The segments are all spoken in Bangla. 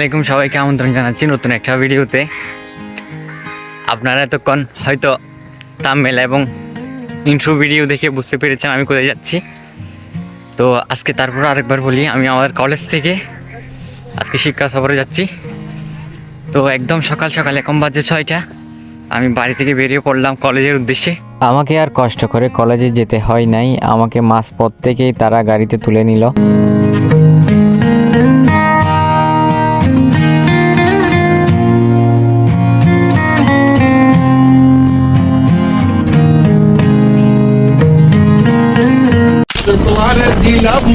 আলাইকুম, সবাইকে আমন্ত্রণ জানাচ্ছি নতুন একটা ভিডিওতে। আপনারা এতক্ষণ হয়তো তামমেল এবং ইন্ট্রো ভিডিও দেখে বুঝতে পেরেছেন আমি কোথায় যাচ্ছি। তো আজকে তারপর আরেকবার বলি, আমি আমার কলেজ থেকে আজকে শিক্ষা সফরে যাচ্ছি। তো একদম সকাল সকাল, এখন বাজে ছয়টা। আমি বাড়ি থেকে বেরিয়ে পড়লাম কলেজের উদ্দেশ্যে। আমাকে আর কষ্ট করে কলেজে যেতে হয় নাই। আমাকে মাঝপথ থেকেই তারা গাড়িতে তুলে নিল।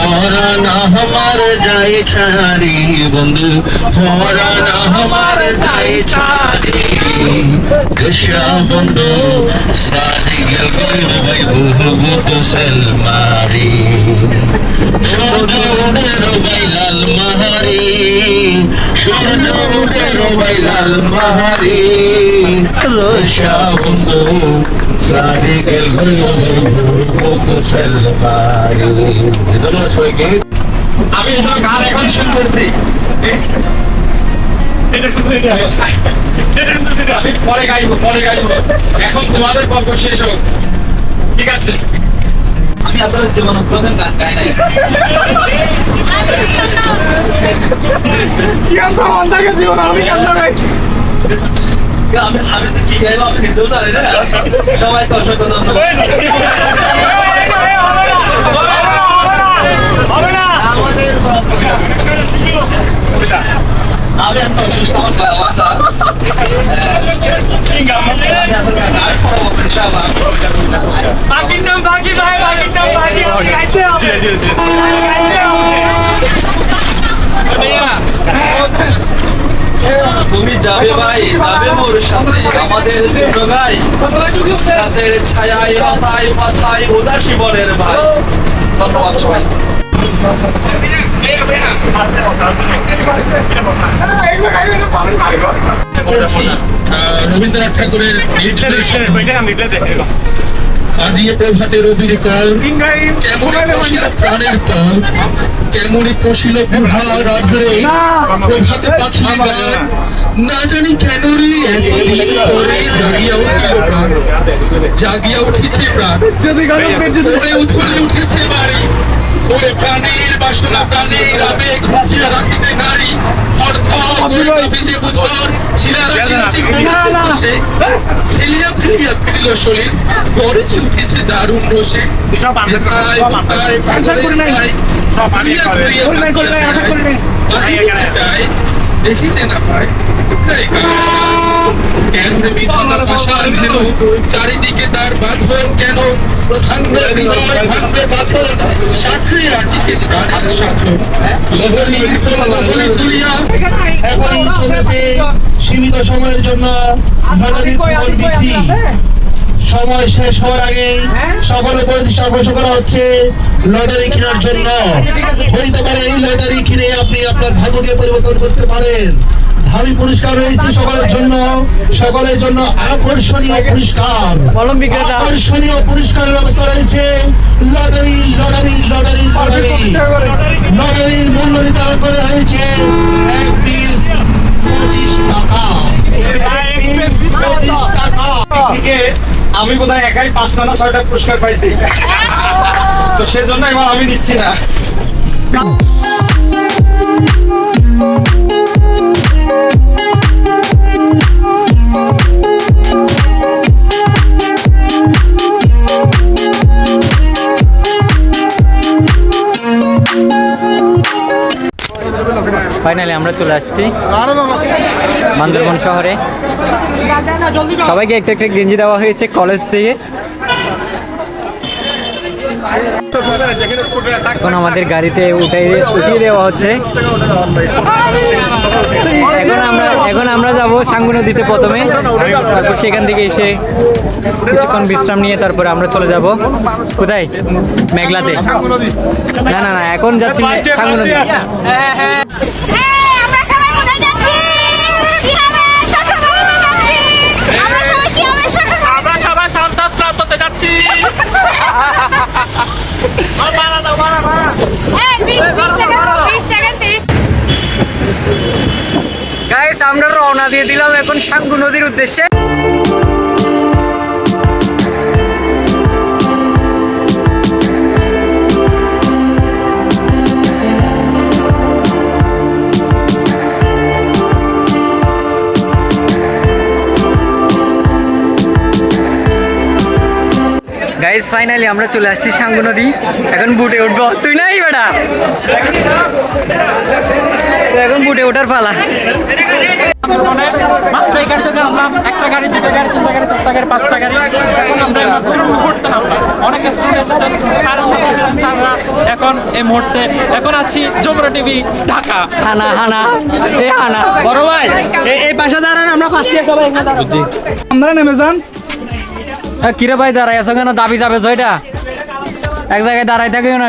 পরাণ আমার যাই ছাড়ি বন্ধু পরাণ আমার যাই ছাড়ি। কৃষ্ণ বন্ধু, সারি গেল ভাই বহু সলমারি। সূর্যের বাইলাল মাহারি সূর্যের বাইলাল মাহারি রসা বন্ধু সারি গেল বহু তো সলমারি আমি তো গান এখন শুনতেছি পরে গাইবো পরে গাইবো। এখন তোমাদের গল্প শেষ হোক। ঠিক আছে? আমি আসলে জীবনে কোনোদিন গান গাই নাই। আমি আমি তো কি গাইবো আমি নিজেও জানি না সবাই তো অসংখ্য ধন্যবাদ আমি একটা অসুস্থ আমার বাবা বাকির নাম বাকি ভাই বাকির নাম বাকি হবে গাইতে হবে তুমি যাবে ভাই যাবে মোর সাথে আমাদের জন্য গাই গাছের ছায়ায় মাথায় মাথায় উদাসী বনের ভাই। ধন্যবাদ সবাই। আহ, রবীন্দ্রনাথ ঠাকুরের আজিয়ে প্রভাতে রবির কল কেমন পশিল প্রাণের কল কেমনই পশিল গুহা রাধারে প্রভাতে পাখির গান না জানি কেন রে এতদিন পরে জাগিয়া উঠিল প্রাণ জাগিয়া উঠেছে প্রাণ উঠেছে বাড়ি ওরে প্রাণের বাসনা প্রাণের আবেগ রাখিতে নারী অর্থ ছিলারা ফেলিয়া ফেলিয়া ফেলিল শরীর উঠেছে দারুণ সব আমি সব আমি দেখিতে না পায়। কেন চারিদিকে তার বাঁধন কেন? চলেছে সীমিত সময়ের জন্য সময় শেষ হওয়ার আগে সকলে পরিদৃশ্য আকর্ষণ করা হচ্ছে লটারি কেনার জন্য। হইতে পারে এই লটারি কিনে আপনি আপনার ভাগ্যকে পরিবর্তন করতে পারেন। ভাবি পুরস্কার রয়েছে সকলের জন্য। সকলের জন্য আকর্ষণীয় পুরস্কার। আকর্ষণীয় পুরস্কারের ব্যবস্থা রয়েছে। Lottery lottery lottery lottery. লটারির মূল্য নির্ধারণ করা হয়েছে। এক পিস পঁচিশ টাকা। পঁচিশ টাকা। আমি বোধহয় একাই পাঁচটা না ছয়টা পুরস্কার পাইছি। তো সেজন্য এবার আমি নিচ্ছি না। আমরা চলে আসছি। বান্দরবন শহরে। সবাইকে একটা একটা গেঞ্জি দেওয়া হয়েছে কলেজ থেকে। এখন আমাদের গাড়িতে উঠে উঠিয়ে দেওয়া হচ্ছে। এখন আমরা এখন আমরা যাব সাঙ্গু নদীতে প্রথমে। তারপর সেখান থেকে এসে কিছুক্ষণ বিশ্রাম নিয়ে তারপরে আমরা চলে যাব। কোথায়? মেঘলাতে। না না না এখন যাচ্ছি সাঙ্গু নদী এই, আমরা সবাই কোথায় যাচ্ছি? শিহাবের শ্বশুরবাড়িতে যাচ্ছি। আমরা সবাই শিহাবের শ্বশুরবাড়িতে আমরা সবাই সন্তান যাচ্ছি। সেকেন্ড, বিশ সেকেন্ড, তিরিশ গাইস আমরা রওনা দিয়ে দিলাম এখন সাঙ্গু নদীর উদ্দেশ্যে। গাইস ফাইনালি আমরা চলে আসছি সাঙ্গু নদী। এখন বুটে উঠবো। তুই নাই বেটা? এখন বুটে ওঠার পালা। মাত্র থেকে আমরা একটা গাড়ি দুটা গাড়ি তিনটা গাড়ি চারটা গাড়ি পাঁচটা গাড়ি। এখন আমরা মুহূর্তে নামলাম অনেক স্টুডেন্ট এসেছেন স্যারের সাথে এসেছেন স্যাররা এখন এই মুহূর্তে এখন আছি টিভি ঢাকা। হানা হানা। এ হানা। বড় ভাই এই- এই পাশে দাঁড়ান আমরা ফার্স্টে সবাই আমরা নেমে যান। কিরে ভাই দাঁড়াই আছো কেন? দাবি যাবে জয়টা এক জায়গায় দাঁড়াই থাকিও না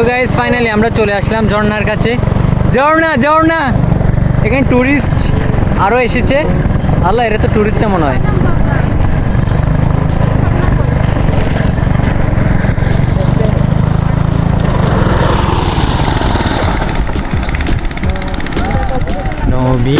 গাইজ ফাইনালি আমরা চলে আসলাম ঝর্ণার কাছে। ঝর্ণা ঝর্ণা! এখানে ট্যুরিস্ট আরও এসেছে। আল্লাহ, এরা তো টুরিস্ট মনে হয়। নবী।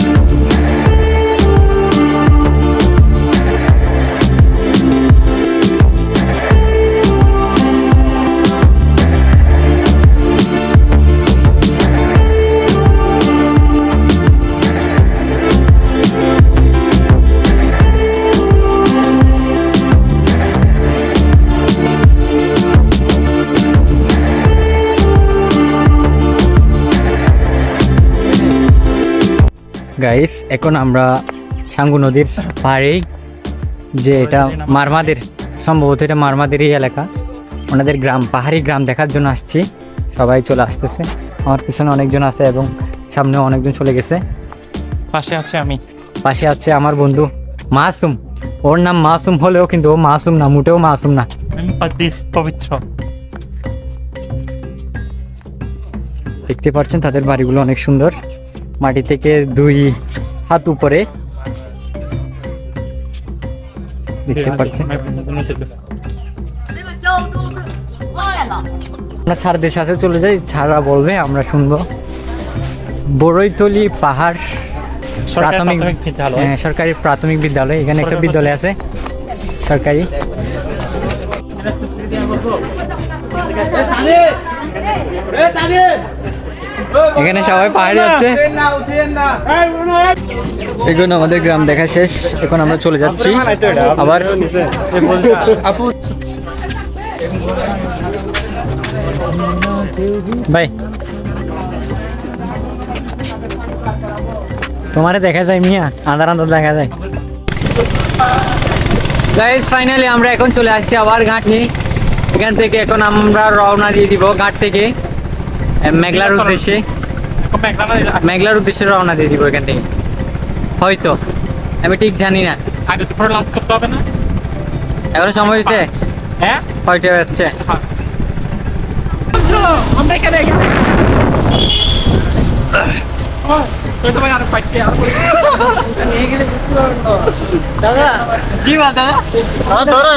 গাইস এখন আমরা সাঙ্গু নদীর পাড়েই যে এটা মারমাদের সম্ভবত এটা মারমাদেরই এলাকা। ওনাদের গ্রাম পাহাড়ি গ্রাম দেখার জন্য আসছি। সবাই চলে আসতেছে। আমার পিছনে অনেকজন আছে এবং সামনে অনেকজন চলে গেছে। পাশে আছে আমি। পাশে আছে আমার বন্ধু মাসুম। ওর নাম মাসুম হলেও কিন্তু ও মাসুম না মোটেও মাসুম না। পবিত্র। দেখতে পাচ্ছেন তাদের বাড়িগুলো অনেক সুন্দর। মাটি থেকে দুই হাত উপরে। দেখতে পাচ্ছেন? আমরা ছাড়দের সাথে চলে যাই ছাড়া বলবে আমরা শুনব। বড়ইতলি পাহাড় প্রাথমিক প্রাথমিক বিদ্যালয়। হ্যাঁ, সরকারি প্রাথমিক বিদ্যালয় এখানে একটা বিদ্যালয় আছে। সরকারি। এখানে সবাই পাহাড়ি হচ্ছে এখন আমাদের গ্রাম দেখা শেষ। এখন আমরা চলে যাচ্ছি। আবার ভাই। তোমারে দেখা যায় মিয়া আন্ধার আন্ধার দেখা যায়। গাইজ ফাইনালি আমরা এখন চলে আসছি আবার ঘাট নিয়ে। এখান থেকে এখন আমরা রওনা দিয়ে দিব ঘাট থেকে। মেঘলার উদ্দেশ্যে? মেঘলার উদ্দেশ্যে রওনা দিয়ে দিব এখান থেকে। হয়তো। আমি ঠিক জানি না। আগে দুপুরে লাঞ্চ করতে হবে না? এখনও সময় হয়েছে? হ্যাঁ? কয়টা হচ্ছে। আমরা এখানে ওই তো আর পাইতে আর দাদা। জি দাদা। ধরো